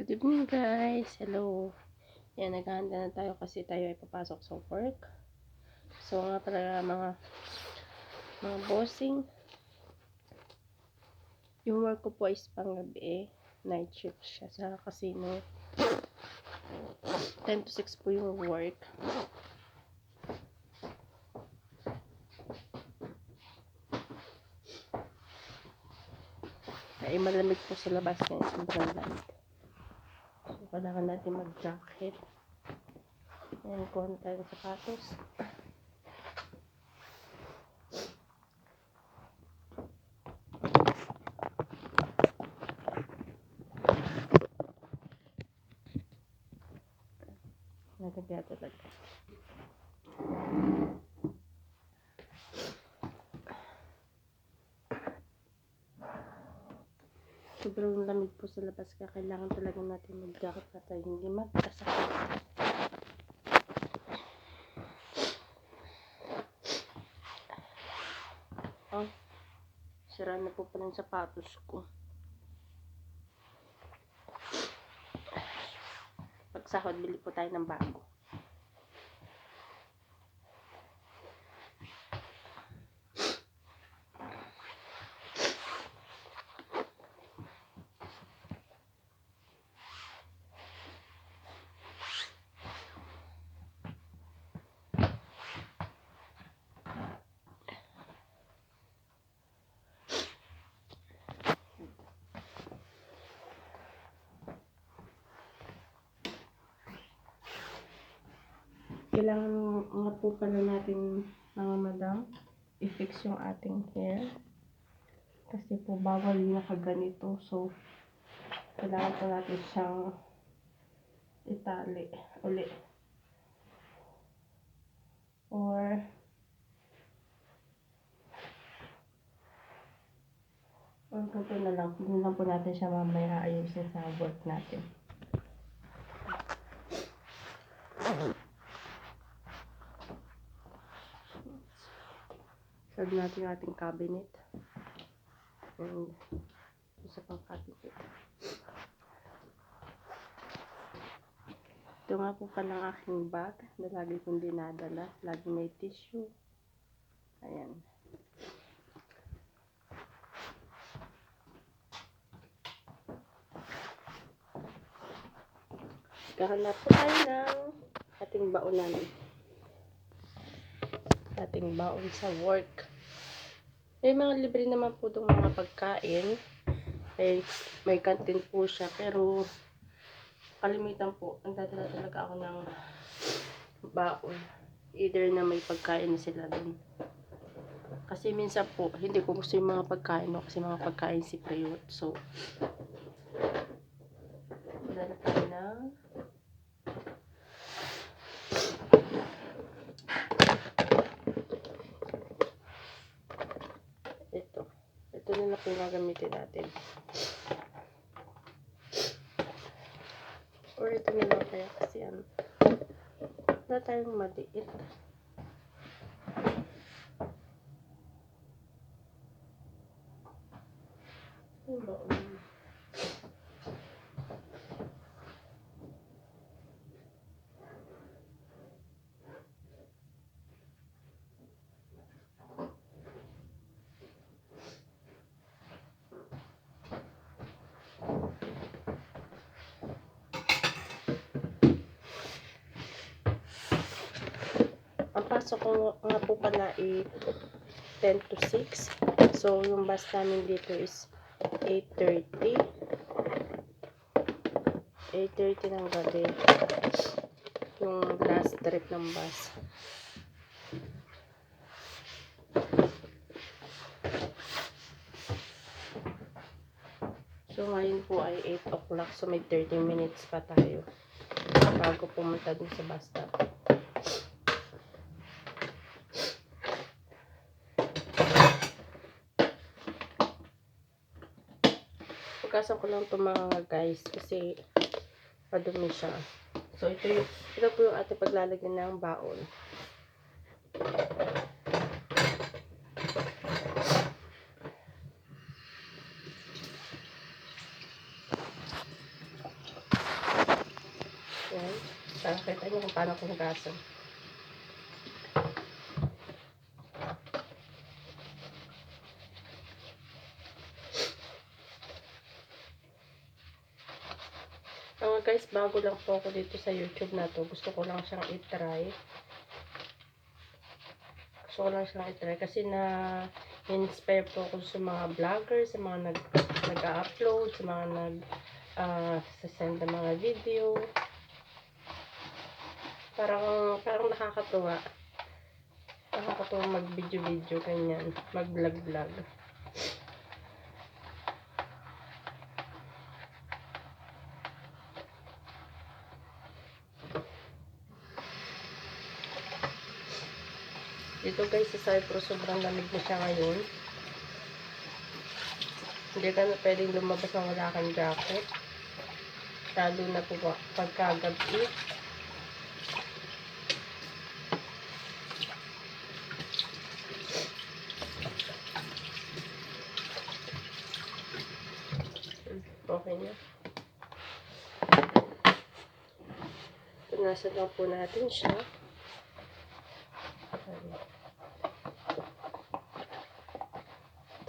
Good evening guys. Hello. Yan, naghahanda na tayo kasi tayo ay papasok sa work. So nga pala mga mga bossing. Yung work ko po is panggabi. Night shift siya sa casino. 10 to 6 po yung work. Ay malamig po sa labas ngayon. Sobrang lamig. Kailangan natin mag-jacket. Ayan, kuha na tayo ng sapatos. Nagagaya talaga. Sobrang lamig po sa labas kaya kailangan talaga natin mag-jacket na tayo hindi magkasakit. Oh, sira na po pala yung sapatos ko. Pag sahod, bili po tayo ng bago. Kailangan nga po pala natin mga madam i-fix yung ating hair. Kasi po bawal nakaganito. So, kailangan po natin siyang itali uli. Or, or ganito na lang. Hindi lang po natin siya mamaya ayusin sa work natin. Serve natin yung ating cabinet. And, isa pang cabinet. Ito nga po pala ang aking bag na lagi kong dinadala. Lagi may tissue. Ayan. Kahanap po tayo ng ating baonan. Ating baon sa work. May mga libre naman po itong mga pagkain. May, may canteen po siya. Pero, kalimitan po, ang dadala talaga ako ng baon. Either na may pagkain na sila dun. Kasi minsan po, hindi ko gusto yung mga pagkain no? kasi mga pagkain si Priyot. So, dala tayo ng ito. Ito na po gagamitin natin. Or ito na lang kaya kasi ano. Wala tayong maliit. Ano ba? um, Ang pasok ko nga po pala ay 10 to 6. So, yung bus namin dito is 8.30. 8.30 ng gabi. Yung last trip ng bus. So, ngayon po ay 8 o'clock. So, may 30 minutes pa tayo bago pumunta dun sa bus stop. Pinupukasan ko lang ito mga guys. Kasi madumi siya. So, ito, yung, ito po yung ating paglalagyan ng baon. Yan. Para kita nyo kung paano kung gaso. Guys, bago lang po ako dito sa YouTube na to. Gusto ko lang siyang itry. Gusto ko lang siyang itry kasi na inspire po ako sa mga vloggers, sa mga nag nag-upload, sa mga nag uh, send ng mga video. Parang parang nakakatuwa. Nakakatuwa mag-video-video ganyan, mag-vlog-vlog. Dito guys sa Cyprus, sobrang lamig na siya ngayon. Hindi ka na pwedeng lumabas ng wala kang jacket. Lalo na pagkagabi. Okay na. Punasan lang po natin siya.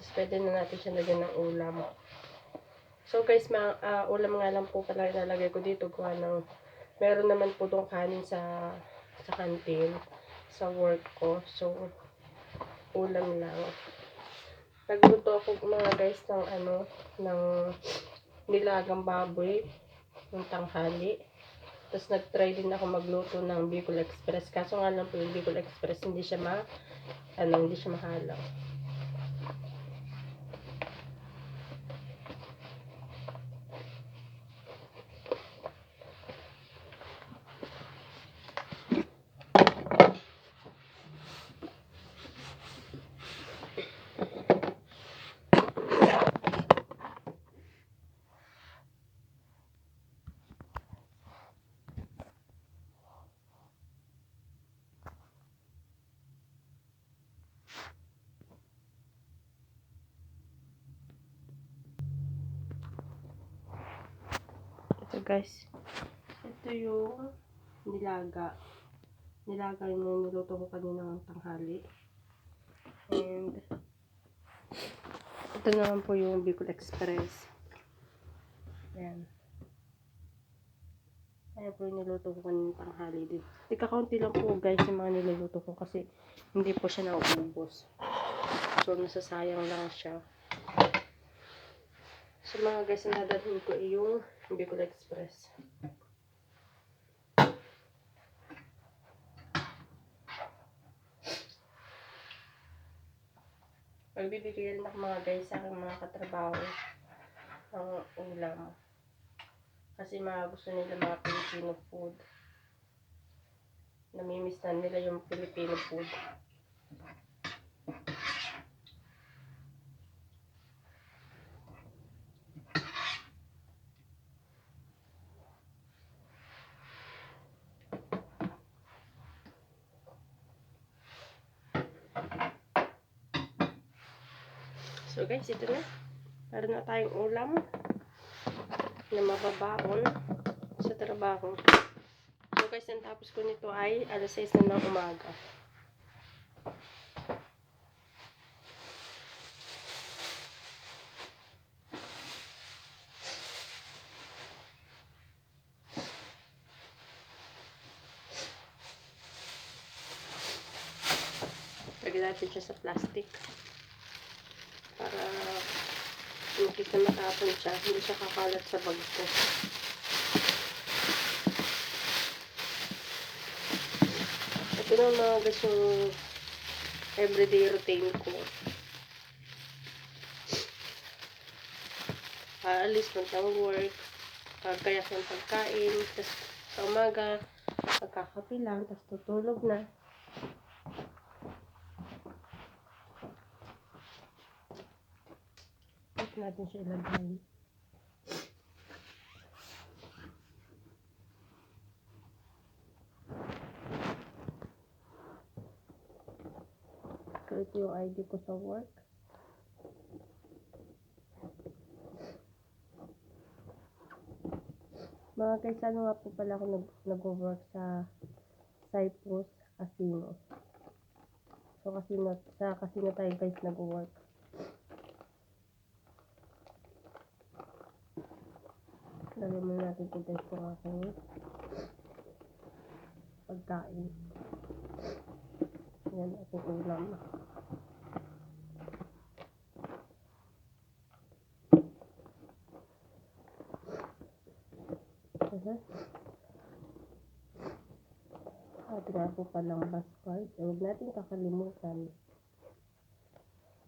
Tapos pwede na natin siya lagyan ng ulam. So guys, ma uh, ulam nga lang po pala ilalagay ko dito gawa ng meron naman po tong kanin sa sa kantin sa work ko. So ulam lang. Nagluto ako mga guys ng ano ng nilagang baboy ng tanghali. Tapos nag-try din ako magluto ng Bicol Express. Kaso nga lang po yung Bicol Express hindi siya ma ano, hindi siya mahalaw. Ito guys. Ito yung nilaga. Nilaga yung niluto ko kanina ng tanghali. And ito naman po yung Bicol Express. Ayan. Ayan po yung niluto ko kanina tanghali. Tika kaunti lang po guys yung mga niluluto ko kasi hindi po siya nauubos. So nasasayang lang siya. So mga guys, ang dadalhin ko yung Bicol Express. Magbibigyan na mga guys sa aking mga katrabaho ng ulam. Kasi mga gusto nila mga Filipino food. Namimiss na nila yung Filipino food. So guys, ito na. Meron na tayong ulam na mababaon sa trabaho. So guys, ang tapos ko nito ay alas 6 na ng umaga. Lagyan natin siya sa plastic para hindi na matapon siya, hindi siya kakalat sa bag ko. Ito na mga yung everyday routine ko. Aalis ng ng work, pagkayak ng pagkain, tapos sa umaga, pagkakapi lang, tapos tutulog na. Huwag natin siya ilagay. So, yung ID ko sa work. Mga guys, ano nga po pala ako nag nag-work sa Cyprus Casino. So, casino, sa casino tayo guys nag-work. Lagyan muna natin ito guys kung aking pagkain. Yan, ating ulam. Aha. At nga po palang bus card. So, huwag natin kakalimutan.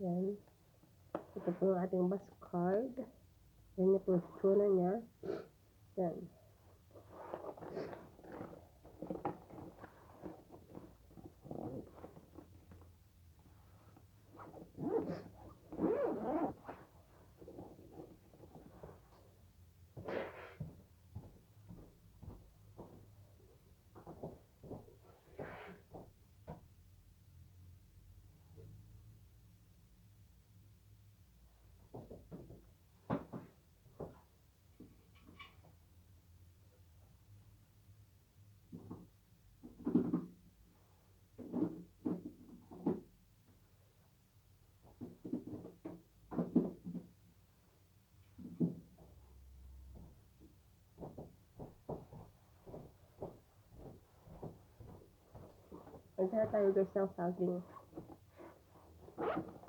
Yan. Ito po ang ating bus card. Yan niya po tsura niya. Yan. Andiyan na tayo guys ng saging. Ito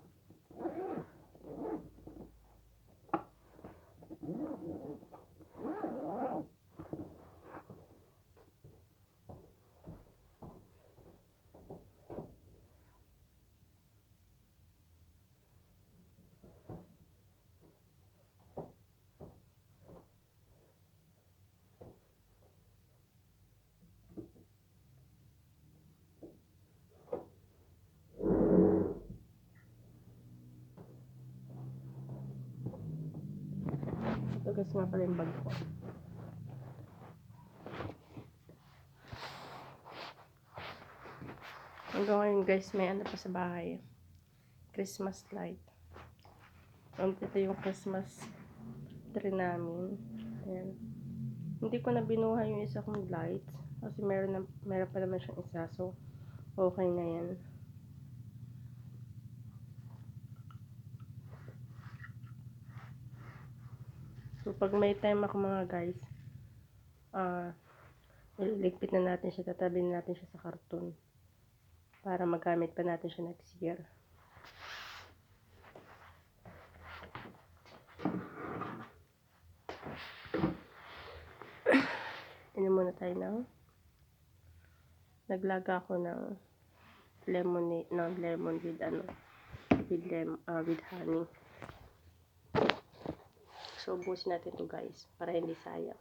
guys nga pala yung bag ko. Hanggang ngayon guys, may ano pa sa bahay. Christmas light. Um, yung Christmas tree namin. Ayan. Hindi ko na binuhay yung isa kong lights. Kasi meron, na, meron pa naman siyang isa. So, okay na yan. Pag may time ako mga guys, ah, ililigpit na natin siya, tatabi na natin siya sa karton. Para magamit pa natin siya next year. Inom muna tayo ng naglaga ako ng lemonade, ng lemon with ano, with, lem, ah, with honey. So, ubusin natin to guys, para hindi sayang.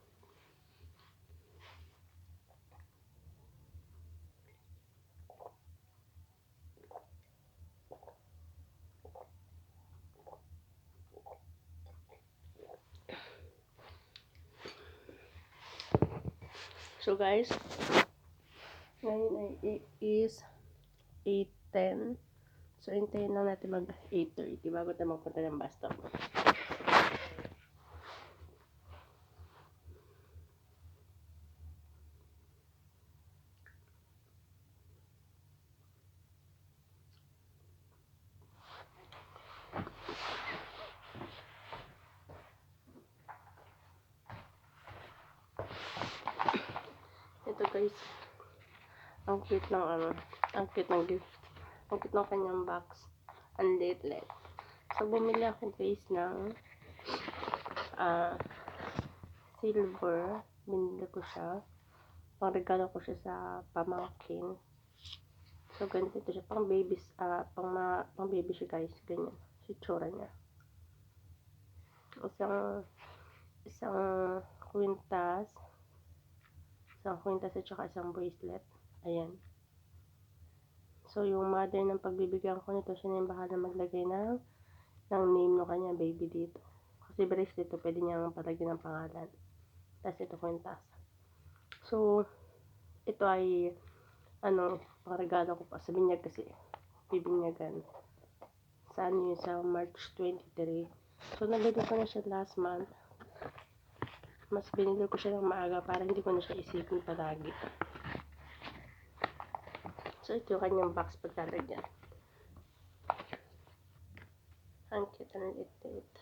So guys, ngayon ay is 8.10. So, hintayin lang natin mag 8.30 bago tayo magpunta ng bus stop. Ito guys, ang cute ng ano, ang cute ng gift. Ang cute ng kanyang box. Ang liit-liit. So, bumili ako guys ng ah silver. Binili ko siya. Pang regalo ko siya sa pamangkin. So, ganito ito siya. Pang babies, ah pang, ma, pang baby siya guys. Ganyan. Si tsura niya. Isang, isang kwintas. Isang kwintas at saka isang bracelet. Ayan. So, yung mother ng pagbibigyan ko nito, siya na yung bahala maglagay ng, ng name ng kanya baby dito. Kasi bracelet ito, pwede niyang palagyan ng pangalan. Tapos ito kwintas. So, ito ay, ano, pangregalo ko pa. Sa binyag kasi, bibinyagan. Sa yun, sa March 23. So, nabili ko na siya last month. Mas binili ko siya ng maaga para hindi ko na siya isipin palagi. So, ito yung kanyang box paglalagyan. Ang cute ng liit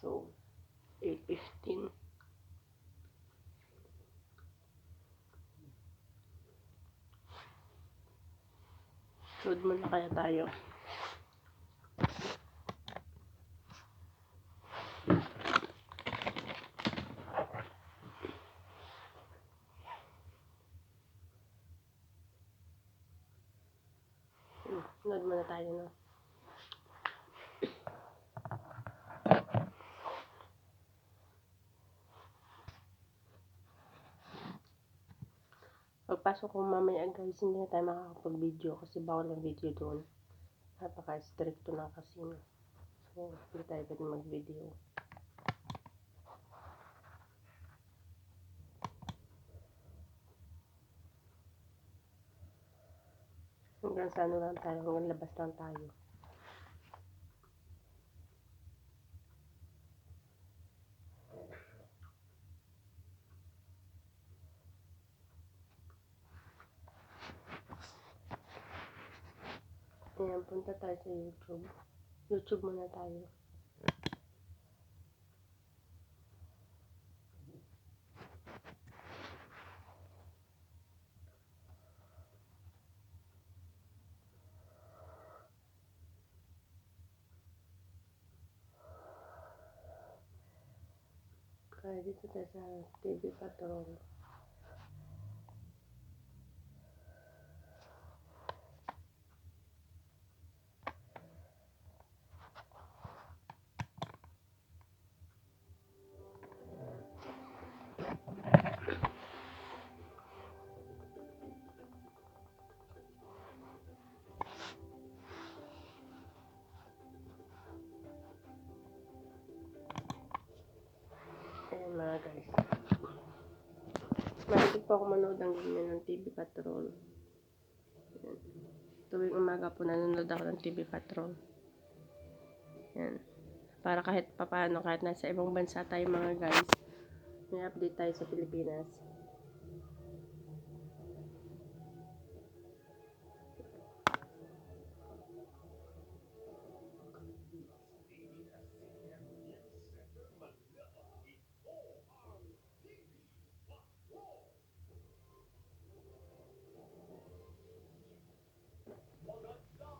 So, 8.15. Load muna kaya tayo. Hmm, Load muna tayo no. Pagpasok ko mamaya guys, hindi na tayo makakapag-video kasi bawal ang video doon. Napaka-stricto na casino. So, hindi tayo pwede mag-video. Hanggang sa ano lang tayo, hanggang labas lang tayo. Ayan, punta tayo sa YouTube. YouTube muna tayo. Kaya dito guys. Mahilig po ako manood ng ganyan ng TV Patrol. Ayan. Tuwing umaga po nanonood ako ng TV Patrol. Ayan. Para kahit papaano, kahit nasa ibang bansa tayo mga guys, may update tayo sa Pilipinas.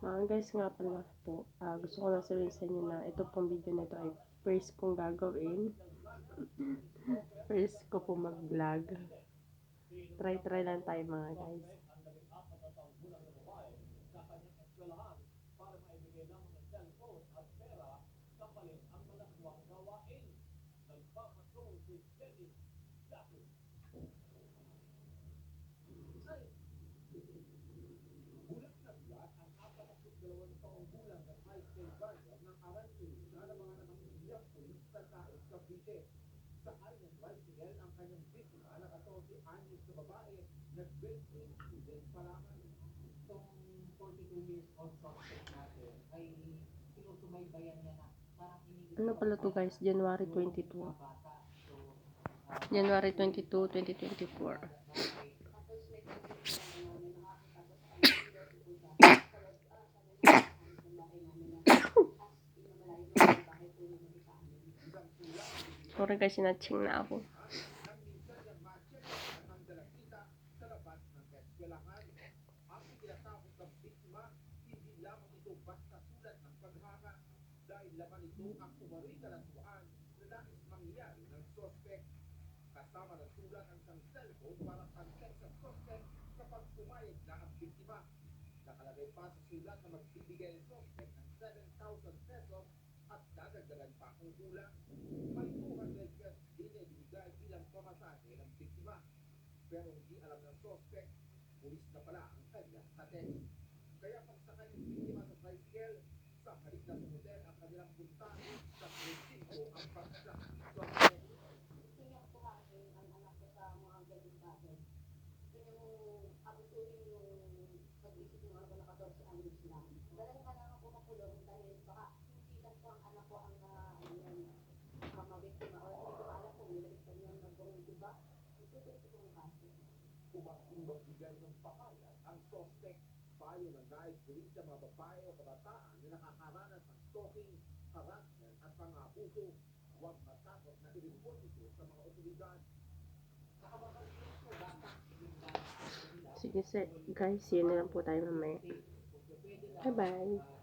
Mga guys nga pala po, ah, gusto ko lang sabihin sa inyo na ito pong video na ito ay first kong gagawin. first ko po mag-vlog. Try-try lang tayo mga guys. Nagtaal ng tricycle ang kanyang biktima na si anyos na babae na built-in student pa lamang. Itong 42 years old suspect natin ay sinusumaybayan niya na parang inigit Ano pala to guys? January 22. Uh, January 22, 2024. Sorry guys, sinatching na ako. magbibigay ng suspect ng 7,000 pesos at dadagdagan pa ang ulang. Pero hindi alam ng suspect, pulis na pala ang kanyang patent. Kaya pag pagsakay ng biktima sa tricycle, sa kalit na hotel ang kanilang punta sa presinto ang pagsa. Suspect. Siyak po kasi eh, ang anak ko sa mga ganyan bagay. Kaya yung pag-isip ng mga 14 anos na. Dalawa ka na ako makulong Umakimbang bigay ng pakayat ang suspect payo ng nais gawin sa mga babae o kabataan na nakakaranas ng stalking, harassment at pang-abuso. Huwag matakot na i-report ito sa mga otoridad. Sige sir, guys, yun na lang po tayo mamaya. Bye-bye.